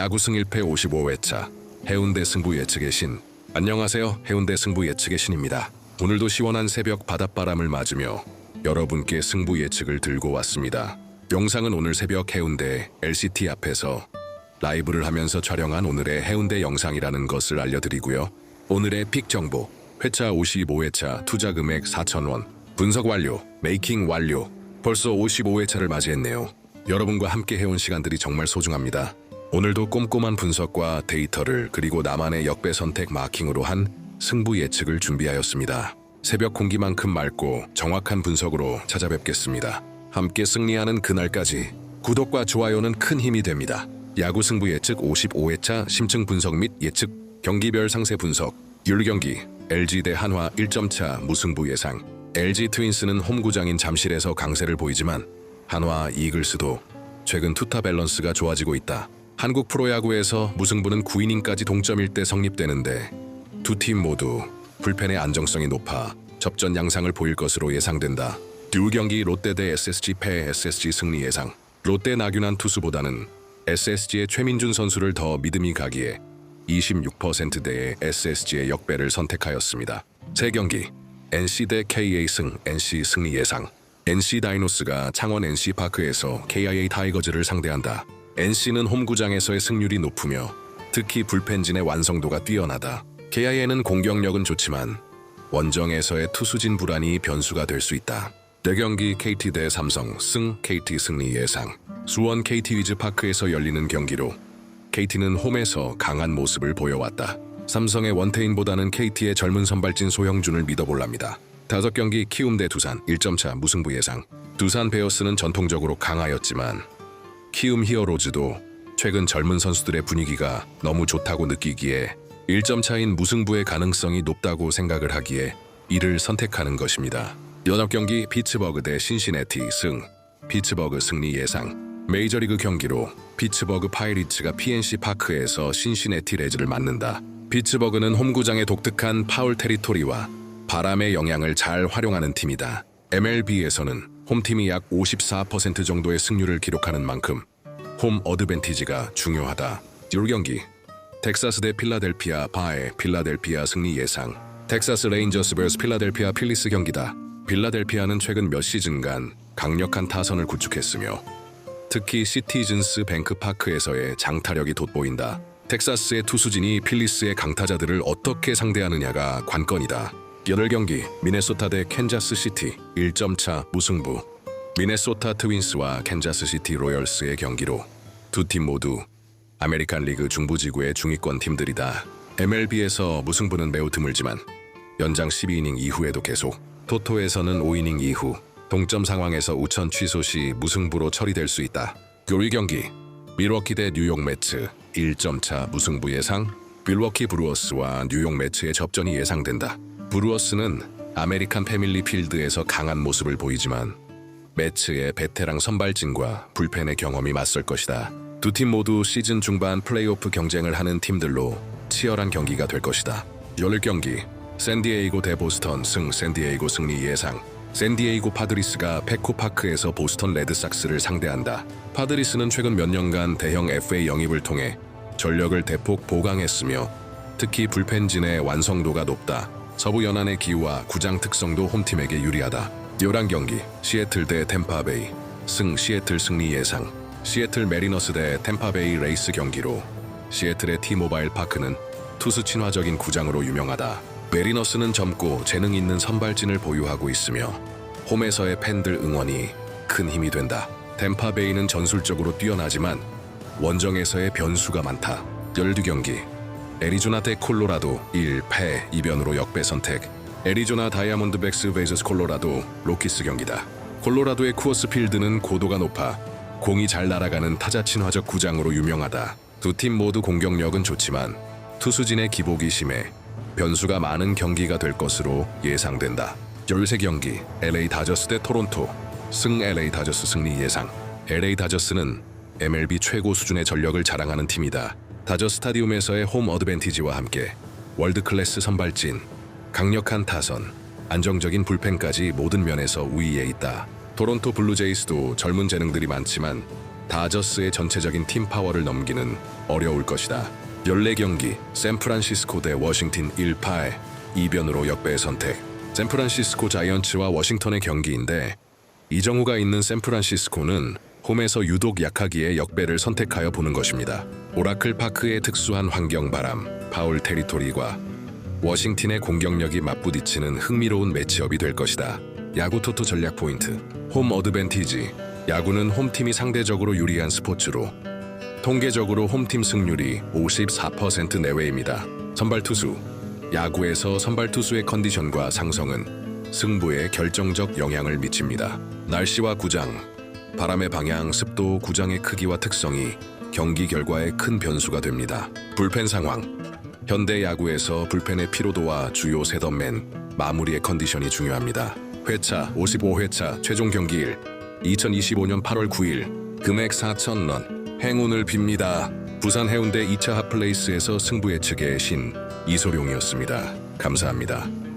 야구승 1패 55회차 해운대 승부 예측의 신. 안녕하세요. 해운대 승부 예측의 신입니다. 오늘도 시원한 새벽 바닷바람을 맞으며 여러분께 승부 예측을 들고 왔습니다. 영상은 오늘 새벽 해운대 LCT 앞에서 라이브를 하면서 촬영한 오늘의 해운대 영상이라는 것을 알려드리고요. 오늘의 픽 정보. 회차 55회차 투자 금액 4천원. 분석 완료 메이킹 완료. 벌써 55회차를 맞이했네요. 여러분과 함께 해온 시간들이 정말 소중합니다. 오늘도 꼼꼼한 분석과 데이터를 그리고 나만의 역배 선택 마킹으로 한 승부 예측을 준비하였습니다. 새벽 공기만큼 맑고 정확한 분석으로 찾아뵙겠습니다. 함께 승리하는 그날까지 구독과 좋아요는 큰 힘이 됩니다. 야구 승부 예측 55회차 심층 분석 및 예측 경기별 상세 분석 율경기 LG 대 한화 1점차 무승부 예상 LG 트윈스는 홈구장인 잠실에서 강세를 보이지만 한화 이글스도 최근 투타 밸런스가 좋아지고 있다. 한국 프로야구에서 무승부는 9이닝까지 동점일 때 성립되는데 두 팀 모두 불펜의 안정성이 높아 접전 양상을 보일 것으로 예상된다. 듀 경기 롯데 대 SSG 패 SSG 승리 예상. 롯데 나균한 투수보다는 SSG의 최민준 선수를 더 믿음이 가기에 26%대의 SSG의 역배를 선택하였습니다. 세 경기 NC 대 KA 승 NC 승리 예상. NC 다이노스가 창원 NC 파크에서 KIA 타이거즈를 상대한다. NC는 홈구장에서의 승률이 높으며 특히 불펜진의 완성도가 뛰어나다. KIA는 공격력은 좋지만 원정에서의 투수진 불안이 변수가 될 수 있다. 대경기 KT 대 삼성 승 KT 승리 예상. 수원 KT 위즈 파크에서 열리는 경기로 KT는 홈에서 강한 모습을 보여왔다. 삼성의 원태인보다는 KT의 젊은 선발진 소형준을 믿어볼랍니다. 다섯 경기 키움 대 두산 1점차 무승부 예상. 두산 베어스는 전통적으로 강하였지만 키움 히어로즈도 최근 젊은 선수들의 분위기가 너무 좋다고 느끼기에 1점 차인 무승부의 가능성이 높다고 생각을 하기에 이를 선택하는 것입니다. 연합 경기 피츠버그 대 신시내티 승 피츠버그 승리 예상. 메이저리그 경기로 피츠버그 파이리츠가 PNC 파크에서 신시내티 레즈를 맞는다. 피츠버그는 홈구장의 독특한 파울 테리토리와 바람의 영향을 잘 활용하는 팀이다. MLB에서는 홈팀이 약 54% 정도의 승률을 기록하는 만큼 홈 어드밴티지가 중요하다. 1경기 텍사스 대 필라델피아 바의 필라델피아 승리 예상 텍사스 레인저스 vs 필라델피아 필리스 경기다. 필라델피아는 최근 몇 시즌간 강력한 타선을 구축했으며 특히 시티즌스 뱅크 파크에서의 장타력이 돋보인다. 텍사스의 투수진이 필리스의 강타자들을 어떻게 상대하느냐가 관건이다. 8경기 미네소타 대 캔자스 시티 1점 차 무승부 미네소타 트윈스와 캔자스 시티 로열스의 경기로 두 팀 모두 아메리칸 리그 중부지구의 중위권 팀들이다. MLB에서 무승부는 매우 드물지만 연장 12이닝 이후에도 계속 토토에서는 5이닝 이후 동점 상황에서 우천 취소 시 무승부로 처리될 수 있다. 요리 경기 밀워키 대 뉴욕 매츠 1점 차 무승부 예상 밀워키 브루어스와 뉴욕 매츠의 접전이 예상된다. 브루어스는 아메리칸 패밀리 필드에서 강한 모습을 보이지만 매츠의 베테랑 선발진과 불펜의 경험이 맞설 것이다. 두 팀 모두 시즌 중반 플레이오프 경쟁을 하는 팀들로 치열한 경기가 될 것이다. 열흘 경기 샌디에이고 대 보스턴 승 샌디에이고 승리 예상 샌디에이고 파드리스가 페코파크에서 보스턴 레드삭스를 상대한다. 파드리스는 최근 몇 년간 대형 FA 영입을 통해 전력을 대폭 보강했으며 특히 불펜진의 완성도가 높다. 서부 연안의 기후와 구장 특성도 홈팀에게 유리하다. 11경기 시애틀 대 템파베이 승 시애틀 승리 예상 시애틀 메리너스 대 템파베이 레이스 경기로 시애틀의 티모바일 파크는 투수 친화적인 구장으로 유명하다. 메리너스는 젊고 재능 있는 선발진을 보유하고 있으며 홈에서의 팬들 응원이 큰 힘이 된다. 템파베이는 전술적으로 뛰어나지만 원정에서의 변수가 많다. 12경기 애리조나 대 콜로라도 1패 2변으로 역배 선택 애리조나 다이아몬드백스 vs 콜로라도 로키스 경기다. 콜로라도의 쿠어스 필드는 고도가 높아 공이 잘 날아가는 타자 친화적 구장으로 유명하다. 두 팀 모두 공격력은 좋지만 투수진의 기복이 심해 변수가 많은 경기가 될 것으로 예상된다. 13경기 LA 다저스 대 토론토 승 LA 다저스 승리 예상 LA 다저스는 MLB 최고 수준의 전력을 자랑하는 팀이다. 다저 스타디움에서의 홈 어드밴티지와 함께 월드 클래스 선발진, 강력한 타선, 안정적인 불펜까지 모든 면에서 우위에 있다. 토론토 블루제이스도 젊은 재능들이 많지만 다저스의 전체적인 팀 파워를 넘기는 어려울 것이다. 14경기 샌프란시스코 대 워싱턴 1파에 이변으로 역배 선택. 샌프란시스코 자이언츠와 워싱턴의 경기인데 이정우가 있는 샌프란시스코는 홈에서 유독 약하기에 역배를 선택하여 보는 것입니다. 오라클 파크의 특수한 환경 바람, 파울 테리토리과 워싱턴의 공격력이 맞부딪히는 흥미로운 매치업이 될 것이다. 야구 토토 전략 포인트, 홈 어드밴티지. 야구는 홈팀이 상대적으로 유리한 스포츠로 통계적으로 홈팀 승률이 54% 내외입니다. 선발 투수. 야구에서 선발 투수의 컨디션과 상성은 승부에 결정적 영향을 미칩니다. 날씨와 구장, 바람의 방향, 습도, 구장의 크기와 특성이 경기 결과에 큰 변수가 됩니다. 불펜 상황. 현대 야구에서 불펜의 피로도와 주요 셋업맨, 마무리의 컨디션이 중요합니다. 회차 55회차 최종 경기일 2025년 8월 9일 금액 4천런 행운을 빕니다. 부산 해운대 2차 핫플레이스에서 승부 예측의 신 이소룡이었습니다. 감사합니다.